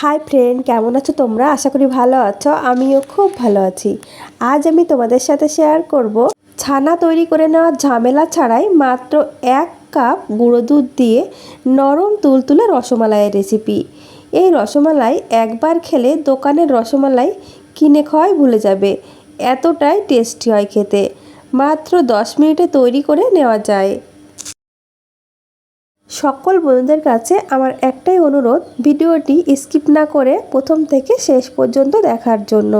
Hi friend কেমন আছো তোমরা? আশা করি ভালো আছো, আমিও খুব ভালো আছি। আজ আমি তোমাদের সাথে শেয়ার করব ছানা তৈরি করে নেওয়ার ঝামেলা ছাড়াই মাত্র এক কাপ গুঁড়ো দুধ দিয়ে নরম তুলতুলে রসমালাইয়ের রেসিপি এই রসমালাই একবার খেলে দোকানের রসমালাই কিনে খাওয়াই ভুলে যাবে, এতটাই টেস্টি হয় খেতে। মাত্র দশ মিনিটে তৈরি করে নেওয়া যায়। সকল বন্ধুদের কাছে আমার একটাই অনুরোধ, ভিডিওটি স্কিপ না করে প্রথম থেকে শেষ পর্যন্ত দেখার জন্য।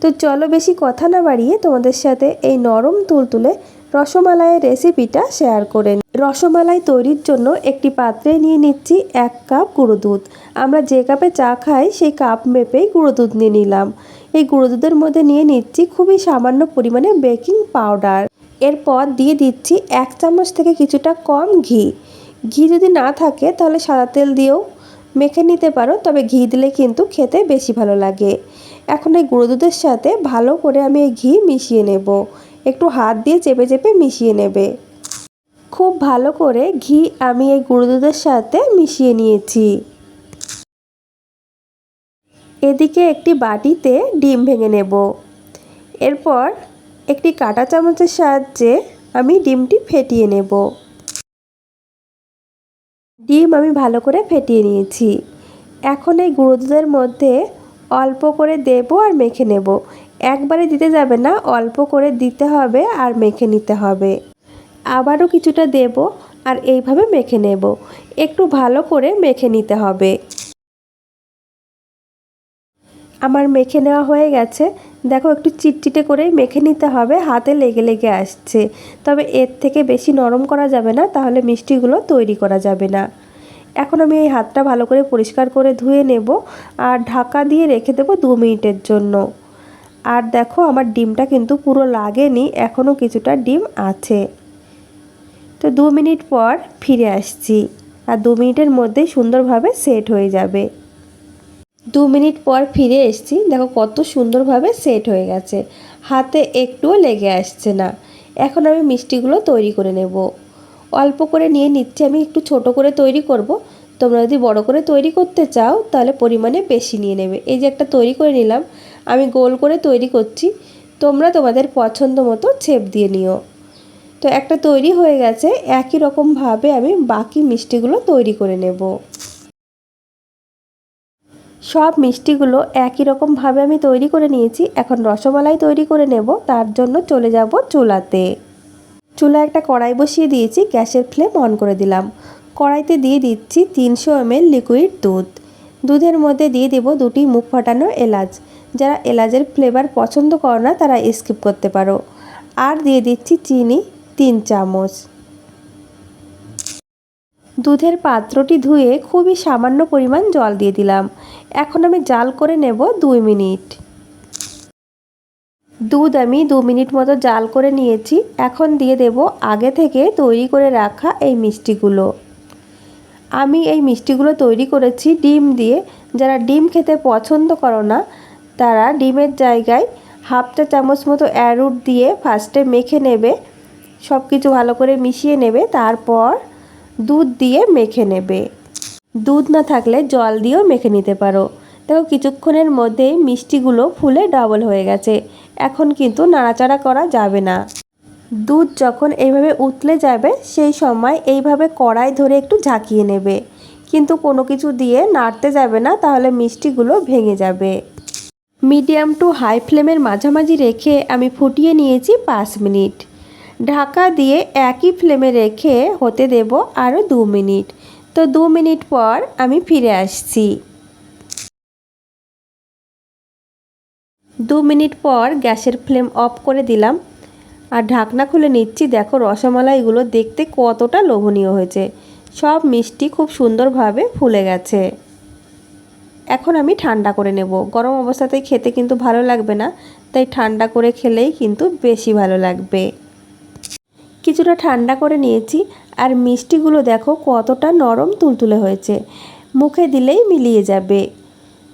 তো চলো বেশি কথা না বাড়িয়ে তোমাদের সাথে এই নরম তুলতুলে রসমালাইয়ের রেসিপিটা শেয়ার করে। রসমালাই তৈরির জন্য একটি পাত্রে নিয়ে নিচ্ছি এক কাপ গুঁড়ো দুধ। আমরা যে কাপে চা খাই, সেই কাপ মেপেই গুঁড়ো দুধ নিয়ে নিলাম। এই গুঁড়ো দুধের মধ্যে নিয়ে নিচ্ছি খুবই সামান্য পরিমাণে বেকিং পাউডার। এরপর দিয়ে দিচ্ছি এক চামচ থেকে কিছুটা কম ঘি। ঘি যদি না থাকে, তাহলে সাদা তেল দিয়েও মেখে নিতে পারো, তবে ঘি দিলে কিন্তু খেতে বেশি ভালো লাগে। এখন এই গুঁড়ো দুধের সাথে ভালো করে আমি এই ঘি মিশিয়ে নেব। একটু হাত দিয়ে চেপে চেপে মিশিয়ে নেবে। খুব ভালো করে ঘি আমি এই গুঁড়ো দুধের সাথে মিশিয়ে নিয়েছি। এদিকে একটি বাটিতে ডিম ভেঙে নেব। এরপর একটি কাঁটা চামচের সাহায্যে আমি ডিমটি ফেটিয়ে নেব। ডিম আমি ভালো করে ফেটিয়ে নিয়েছি। এখন এই গুঁড়ো দুধের মধ্যে অল্প করে দেব আর মেখে নেব। একবারে দিতে যাবে না, অল্প করে দিতে হবে আর মেখে নিতে হবে। আবারও কিছুটা দেব আর এইভাবে মেখে নেব। একটু ভালো করে মেখে নিতে হবে। আমার মেখে নেওয়া হয়ে গেছে। দেখো, একটু চিটচিটে করে মেখে নিতে হবে, হাতে লেগে লেগে আসছে। তবে এর থেকে বেশি নরম করা যাবে না, তাহলে মিষ্টিগুলো তৈরি করা যাবে না। এখন আমি এই হাতটা ভালো করে পরিষ্কার করে ধুয়ে নেব আর ঢাকা দিয়ে রেখে দেবো দু মিনিটের জন্য। আর দেখো, আমার ডিমটা কিন্তু পুরো লাগেনি এখনও কিছুটা ডিম আছে। তো দু মিনিট পর ফিরে আসছি, আর দু মিনিটের মধ্যেই সুন্দরভাবে সেট হয়ে যাবে। দু মিনিট পর ফিরে এসছি। দেখো কত সুন্দরভাবে সেট হয়ে গেছে। হাতে একটুও লেগে আসছে না। এখন আমি মিষ্টিগুলো তৈরি করে নেব। অল্প করে নিয়ে নিচ্ছি। আমি একটু ছোট করে তৈরি করব। তোমরা যদি বড় করে তৈরি করতে চাও, তাহলে পরিমাণে বেশি নিয়ে নেবে। এই যে একটা তৈরি করে নিলাম। আমি গোল করে তৈরি করছি। তোমরা তোমাদের পছন্দ মতো ছেপ দিয়ে নিও। তো একটা তৈরি হয়ে গেছে। একই রকমভাবে আমি বাকি মিষ্টিগুলো তৈরি করে নেব। সব মিষ্টিগুলো একই রকমভাবে আমি তৈরি করে নিয়েছি। এখন রসমালাই তৈরি করে নেব। তার জন্য চলে যাব চুলাতে। চুলা একটা কড়াই বসিয়ে দিয়েছি। গ্যাসের ফ্লেম অন করে দিলাম। কড়াইতে দিয়ে দিচ্ছি তিনশো এমএল লিকুইড দুধ। দুধের মধ্যে দিয়ে দেব দুটি মুখ ফাটানো এলাচ। যারা এলাচের ফ্লেভার পছন্দ করো না, তারা স্কিপ করতে পারো। আর দিয়ে দিচ্ছি চিনি তিন চামচ। দুধের পাত্রটি ধুয়ে খুবই সামান্য পরিমাণ জল দিয়ে দিলাম। এখন আমি জাল করে নেব দুই মিনিট। দুধ আমি দু মিনিট মতো জাল করে নিয়েছি। এখন দিয়ে দেব আগে থেকে তৈরি করে রাখা এই মিষ্টিগুলো। আমি এই মিষ্টিগুলো তৈরি করেছি ডিম দিয়ে। যারা ডিম খেতে পছন্দ করো না, তারা ডিমের জায়গায় হাফ চা চামচ মতো অ্যারুট দিয়ে ফার্স্টে মেখে নেবে সব কিছু ভালো করে মিশিয়ে নেবে, তারপর দুধ দিয়ে মেখে নেবে। দুধ না থাকলে জল দিয়েও মেখে নিতে পারো। দেখো কিছুক্ষণের মধ্যেই মিষ্টিগুলো ফুলে ডাবল হয়ে গেছে। এখন কিন্তু নাড়াচাড়া করা যাবে না। দুধ যখন এইভাবে উতলে যাবে, সেই সময় এইভাবে কড়াই ধরে একটু ঝাঁকিয়ে নেবে। কিন্তু কোনো কিছু দিয়ে নাড়তে যাবে না, তাহলে মিষ্টিগুলো ভেঙে যাবে। মিডিয়াম টু হাই ফ্লেমের মাঝামাঝি রেখে আমি ফুটিয়ে নিয়েছি পাঁচ মিনিট। ঢাকা দিয়ে একই ফ্লেমে রেখে হতে দেব আরও দু মিনিট। তো দু মিনিট পর আমি ফিরে আসছি। দু মিনিট পর গ্যাসের ফ্লেম অফ করে দিলাম। আর ঢাকনা খুলে নিচ্ছি, দেখো রসমালাইগুলো দেখতে কতটা লোভনীয় হয়েছে। সব মিষ্টি খুব সুন্দরভাবে ফুলে গেছে। এখন আমি ঠান্ডা করে নেব। গরম অবস্থাতে খেতে কিন্তু ভালো লাগবে না, তাই ঠান্ডা করে খেলেই কিন্তু বেশি ভালো লাগবে। কিছুটা ঠান্ডা করে নিয়েছি আর মিষ্টিগুলো দেখো কতটা নরম তুলতুলে হয়েছে। মুখে দিলেই মিলিয়ে যাবে।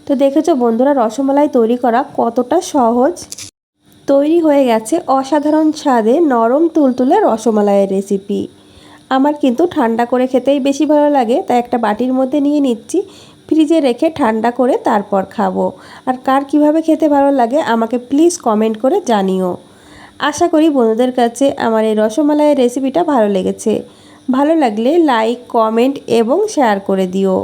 তো দেখেছ বন্ধুরা, রসমালাই তৈরি করা কতটা সহজ। তৈরি হয়ে গেছে অসাধারণ স্বাদে নরম তুলতুলে রসমালাইয়ের রেসিপি। আমার কিন্তু ঠান্ডা করে খেতেই বেশি ভালো লাগে, তাই একটা বাটির মধ্যে নিয়ে নিচ্ছি, ফ্রিজে রেখে ঠান্ডা করে তারপর খাব। আর কার কীভাবে খেতে ভালো লাগে আমাকে প্লিজ কমেন্ট করে জানিও। আশা করি বন্ধুদের কাছে আমার এই রসমালাইয়ের রেসিপিটা ভালো লেগেছে। ভালো লাগলে লাইক কমেন্ট এবং শেয়ার করে দিও।